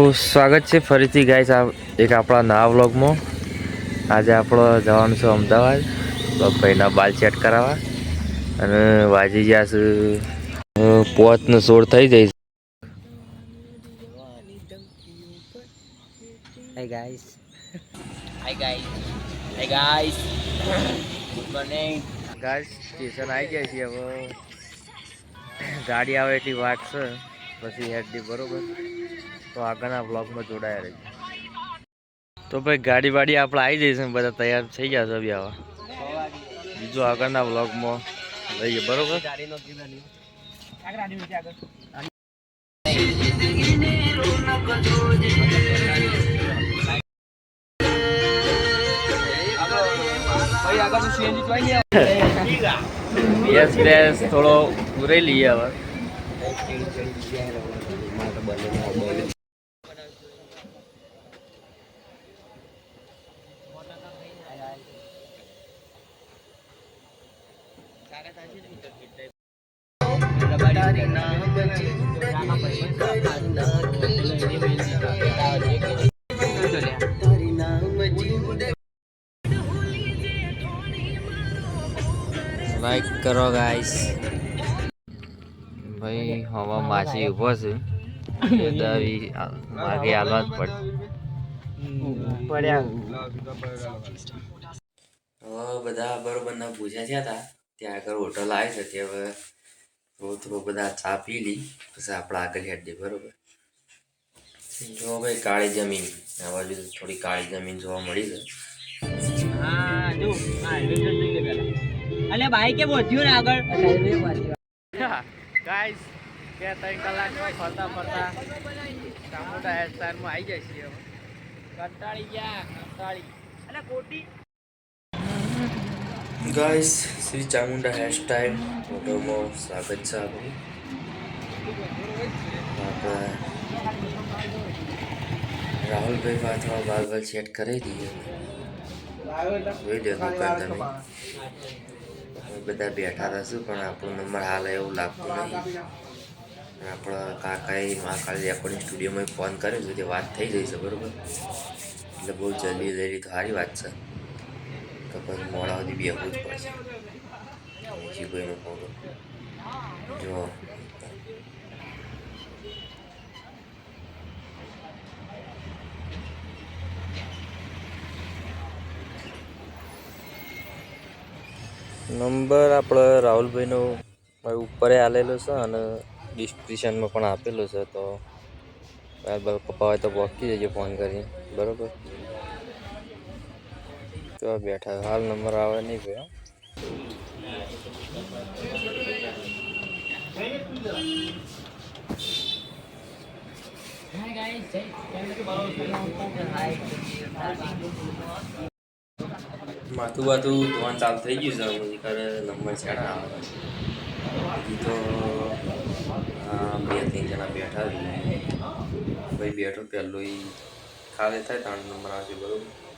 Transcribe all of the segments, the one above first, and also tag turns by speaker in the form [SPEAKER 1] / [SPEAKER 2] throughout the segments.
[SPEAKER 1] સ્વાગત છે ફરીથી ગાઈસ આ એક આપણા નવા વ્લોગમાં આજે આપણો જવાનું છે અમદાવાદ ભાઈના બાલ ચેટ કરાવવા અને વાજી ગયા છે પોતનો સોળ થઈ.
[SPEAKER 2] Hi guys. Hi guys. Good morning.
[SPEAKER 1] Guys station આવી ગયા છીએ હવે ગાડી આવે એટલી વાત છે પછી હેડની બરોબર તો આગળના બ્લોગમાં જોડાયા રહી તો ભાઈ, ગાડી વાડી આપણે આવી જઈશું બધા તૈયાર થઈ ગયા છે આવા. બીજું આગળના બ્લોગમાં લઈએ, બરોબર? યસ બેસ થોડો પૂરે લઈએ હવે. લાઈક કરો ગાઈસ ભાઈ હવા માછી ઊભો છે. દાવી માગે આલવા જ પડે હવે બધા બરોબરના પૂછ્યા થયા હતા. ત્યાં આગળ હોટલ આવી છે તે હવે થોડું થોડું બધા ચા પી લી પછી આપણે આગળ હેડીએ બરાબર? જો ભાઈ કાળી જમીન આ બાજુ તો થોડી કાળી જમીન જોવા મળી છે.
[SPEAKER 2] હા જો અલે ભાઈ કે વધ્યું ને આગળ?
[SPEAKER 1] ગાઈસ બે ત્રણ કલાકમાં ફરતા ફરતા ચામુંડા હેરસ્ટાઈલમાં આવી જાય છીએ
[SPEAKER 2] કંટાળી ગયા કંટાળી. અલે કોટી
[SPEAKER 1] ગાઈસ શ્રી ચામુંડા હેરસ્ટાઈલ ફોટોમાં સ્વાગત છે આપણું રાહુલભાઈ પાથમાં બાલ બાલ સેટ કરી દઈએ વીડિયો દુકાન તમે. અમે બધા બેઠા રહેશું, પણ આપણો નંબર હાલ એવું લાગતું નહીં. આપણા કાકાએ, મહાકાળી રેકોર્ડિંગ સ્ટુડિયોમાં ફોન કર્યો છે તે વાત થઈ જઈ બરોબર? એટલે બહુ જલ્દી જલ્દી તો સારી વાત છે. તો પછી મોડા સુધી બેહવું જ પડશે. બીજી કોઈનો ફોન જો. નંબર આપણે રાહુલભાઈનો ઉપર આલેલો છે અને ડિસ્ક્રિપ્શનમાં પણ આપેલો છે, તો બરાબર બાર પપ્પા હોય તો પહોંચી જજો ફોન કરી બરોબર? તો આ બેઠા હાલ નંબર આવે નહીં ભાઈ માથું બાથું ધોવાનું ચાલુ થઈ ગયું છે. હજી કરે નંબર છેડા આવે. હજી તો બે ત્રણ જણા બેઠા ભાઈ બેઠો પહેલો એ ખાલી થાય, ત્રણ નંબર આવશે બરોબર.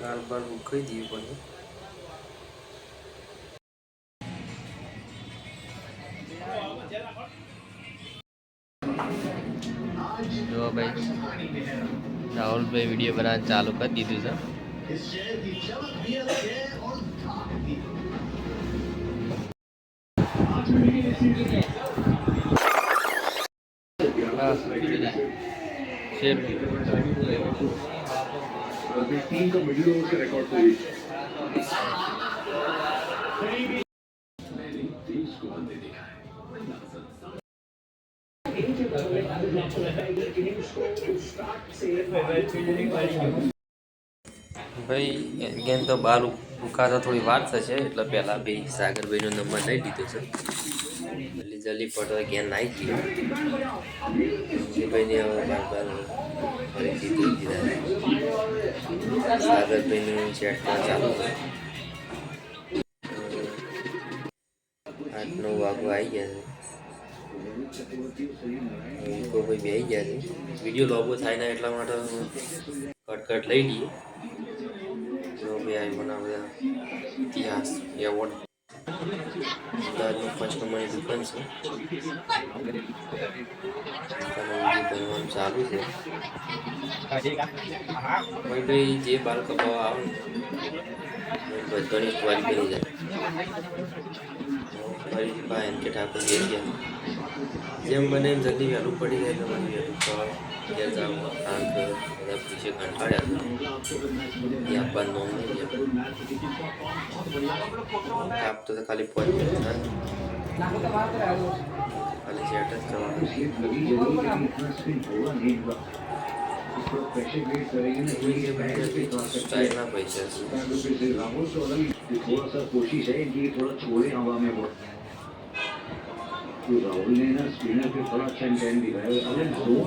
[SPEAKER 1] લાલ બાર ઉખાઈ દઈએ પણ. જો ભાઈ રાહુલભાઈ વીડિયો બનાવવાનું ચાલુ કરી દીધું છે. शेर
[SPEAKER 3] टीम का मिडिल ओवर का रिकॉर्ड तोड़ी देश को हमने देखा है
[SPEAKER 1] ભાઈ ગેમ તો બાર ઉકાતા થોડી વાર થશે એટલે પહેલાં ભાઈ સાગરભાઈનો નંબર લઈ લીધો છે જલ્દી જલ્દી પટો ગેમ નાખી ગયો ભાઈને હવે બાર બાર ફરીથી દઈ દીધા સાગરભાઈનું ચેટમાં ચાલુ આઠ નવ વાગવા આવી ગયા છે. ઈકો ભાઈ બે આવી ગયા છે વીડિયો લોબો થાય ને એટલા માટે કટ કટ લઈ લઈએ ભાઈ મને બધા ઇતિહાસ એવોર્ડ અમદાવાદમાં ફર્સ્ટ નંબરની દુકાન છે જે બનવાનું ચાલુ છે ભાઈ જે બાલ કપાવા આવે બધાની ટ્વેલ કરી જાય ફરીથી ભાઈ એમ કે ઠાકોર જે ગયા જેમ બને એમ જલ્દી વહેલું પડી જાય તમારી વહેલું તો ઘેર જાવ કારણ કે બધા પીછે કંટાળ્યા છે એ આપવાનું નોમ નહીં કાપતો તો ખાલી પાંચ મિનિટ થાય ખાલી સેટ જ કરવાનું
[SPEAKER 3] ये लगी जरूर लेकिन इतना स्पिन होगा नहीं हुआ इसको प्रेशर क्रिएट करेंगे ना कोई के बैट पे तो आ सकता है
[SPEAKER 1] સ્ટાઇલના પૈસા છે
[SPEAKER 3] तो फिर से राहुल तो अलग ही थोड़ा सा कोशिश है कि ये थोड़ा छोड़े हवा में वो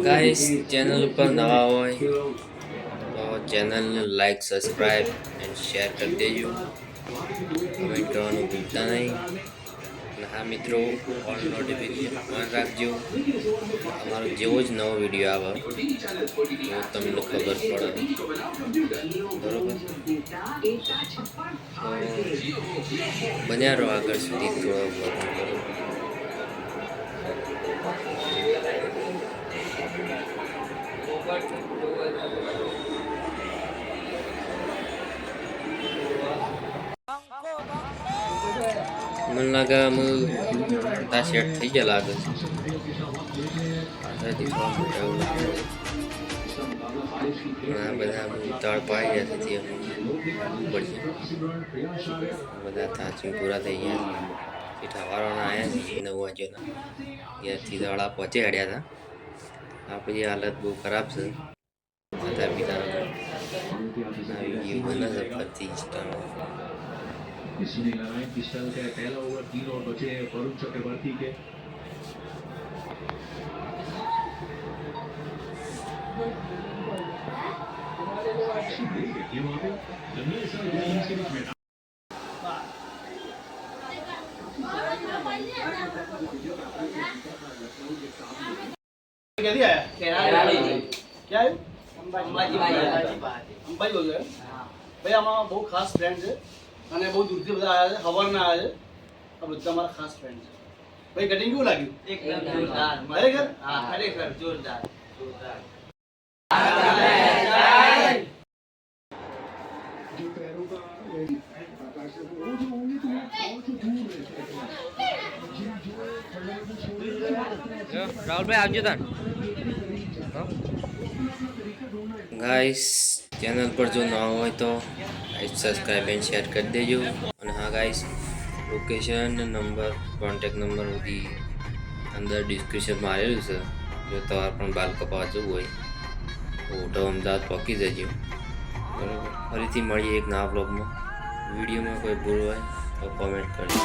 [SPEAKER 1] ગાઈસ ચેનલ ઉપર નવા હોય તો ચેનલને લાઈક સબસ્ક્રાઈબ એન્ડ શેર કરી દેજો કમેન્ટ કરવાનું ભૂલતા નહીં અને હા મિત્રો ઓલ નોટિફિકેશન ઓન રાખજો અમારો જેવો જ નવો વીડિયો આવે તો તમને ખબર પડે બરોબર બન્યા રહો આગળ સુધી થોડો મને લાગે અમે તા સેટ થઈ ગયા લાગે છે બધા તળ છે બધા તાચી થઈ ગયા પીઠાવાળાના આવ્યા દડા પહોંચી હડ્યા હતા આપણી હાલત બહુ ખરાબ છે માતા પિતા બને છે ફરતી ઇન્સ્ટામાં
[SPEAKER 3] इसने लगाए पिस्टल के पहला ओवर तीन और बचे वरुण चक्रवर्ती के ये वहाँ पे जंगली साल दो इनिंग्स के बीच में
[SPEAKER 2] અંબાજી.
[SPEAKER 4] બાજુ ભાઈ આમાં બહુ ખાસ ફ્રેન્ડ છે અને બહુ દૂરથી બધા આવ્યા છે હવારના આવ્યા છે. આ બધા મારા ખાસ ફ્રેન્ડ છે. ભાઈ કટિંગ કેવું લાગ્યું?
[SPEAKER 2] એકદમ જોરદાર.
[SPEAKER 4] ખરેખર?
[SPEAKER 2] હા ખરેખર જોરદાર જોરદાર.
[SPEAKER 1] રાહુલભાઈ ગાઈસ ચેનલ પર જો ના હોય તો સબસ્ક્રાઈબ એન્ડ શેર કરી દેજો. અને હા guys location number contact number બધી અંદર ડિસ્ક્રિપ્શનમાં આવેલું છે. જો તમારે પણ બાલ કપાવા જવું હોય, તો ઓટો અમદાવાદ પહોંચી જજો. બરાબર? ફરીથી મળીએ એક નવા બ્લોગમાં વિડીયોમાં કોઈ ભૂલ હોય તો કોમેન્ટ કરજો.